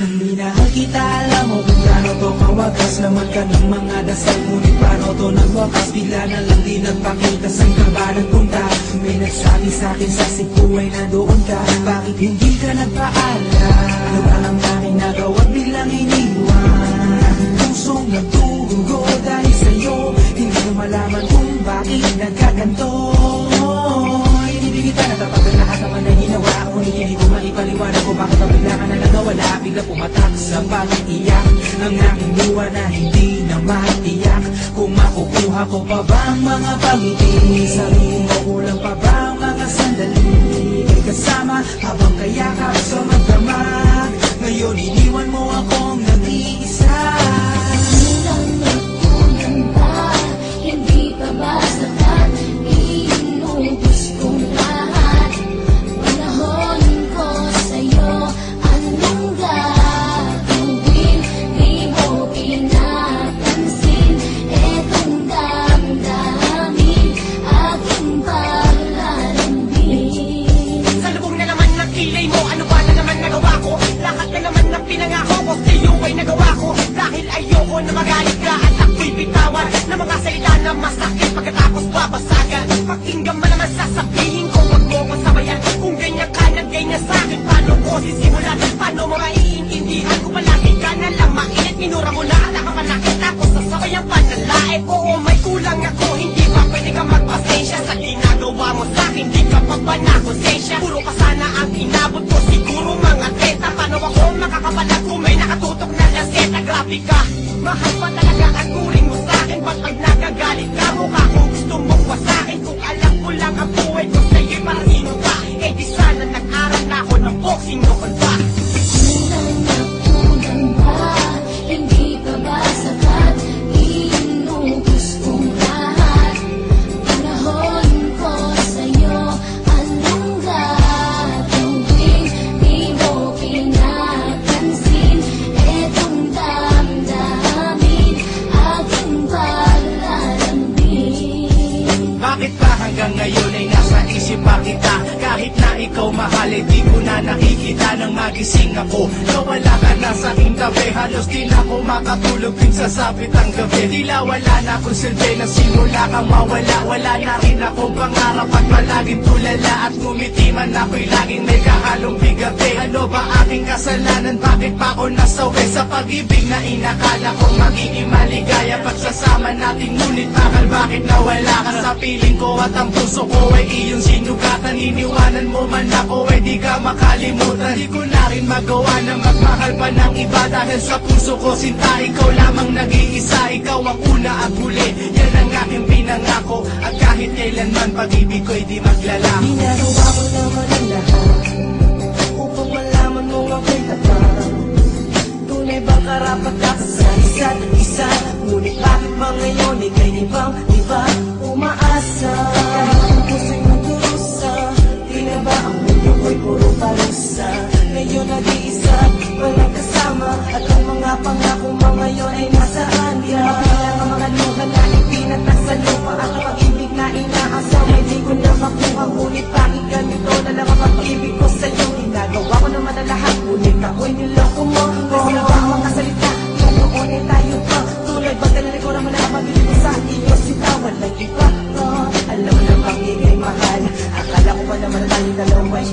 Hindi na kita alam mo kung gaano to kawagas Naman ka ng mga dasal. Ngunit paano to nagwakas? Bigla na lang di nagpakita Saan ka ba nagpunta? May nagsabi sa akin sa Cebu ay nandoon ka. Bakit hindi ka nagpaalam? Ano ba ang aking nagawa Biglang iniwan. Pusong nagdugo dahil sa'yo Hindi ko malaman kung bakit nagkaganto luha na hindi na matiyak. Kung makukuha ko pa ba mga pangiti? Sarili mo kulang pa ba ka At ako'y bitawan Ng mga salita na masakit. Pagkatapos babasagan Pakinggan mo naman sasabihin ko Huwag mo ko sabayan. Kung ganyan ka na ganyan sa'kin Paano ko sisimulan? Paano mo maiintindihan Kung palagi ka na lang mainit Minura mo na at nakapanakit Tapos sasabay ang panlalait Oo Mahal pa talaga ang turing mo sa'kin Ba't pag nagagalit ka? Mukha kung gusto mong wasakin. Kung alam ko lang ang buhay ko Sa'yo'y para sino ka. Eh di sana nag-aral na ako ng boxing. Noon pa eh, di ko na nakikita Nang magising ako, nawala ka na sa aking tabi Halos di na ako makatulog din sa sapit ang gabi. Tila wala na akong silbi na simula kang mawala Wala na rin akong pangarap at palaging tulala. At ngumiti man ako'y laging may kahalong bigabi Ano ba aking kasalanan, bakit pa ako nasawi? Sa pag-ibig na inakala kong magiging maligaya. Pagsasama natin ngunit bakal bakit nawala ka? Sa piling ko At ang puso ko ay iyong sinugatan. Iniwanan mo man ako makalimutan Di ko na rin magawa na magmahal pa ng iba Dahil sa puso ko sinta ikaw lamang nag-iisa Ikaw ang una at huli. Yan ang aking pinangako At kahit kailanman pag-ibig ko'y di maglalako Ginagawa ko naman ang lahat Upang malaman mo ako'y tapat Tunay bang karapat ako sa isa't isa? Ngunit bakit ba ngayon ika'y di bang di ba umaasa? Kahit ang tayo nag-iisa Walang kasama. At ang mga pangako mga ngayon ay nasaan Di mabilang ang mga luha na ipinatak sa lupa At ang pag-ibig na inaasaw. Ay di ko na makuha Ngunit bakit ganito? Na lang ang pag-ibig ko sa'yo Ginagawa ko naman ang lahat. Ngunit ako'y niloko mo Kasi na ba ang mga salita Tutuunin tayo pa. Tulad ba talaga ko naman ang pag-ibig ko sa iyo? Sitawan lang iba. Alam mo na pag-ibig mahal. Akala ko pa naman tayo dalawa ay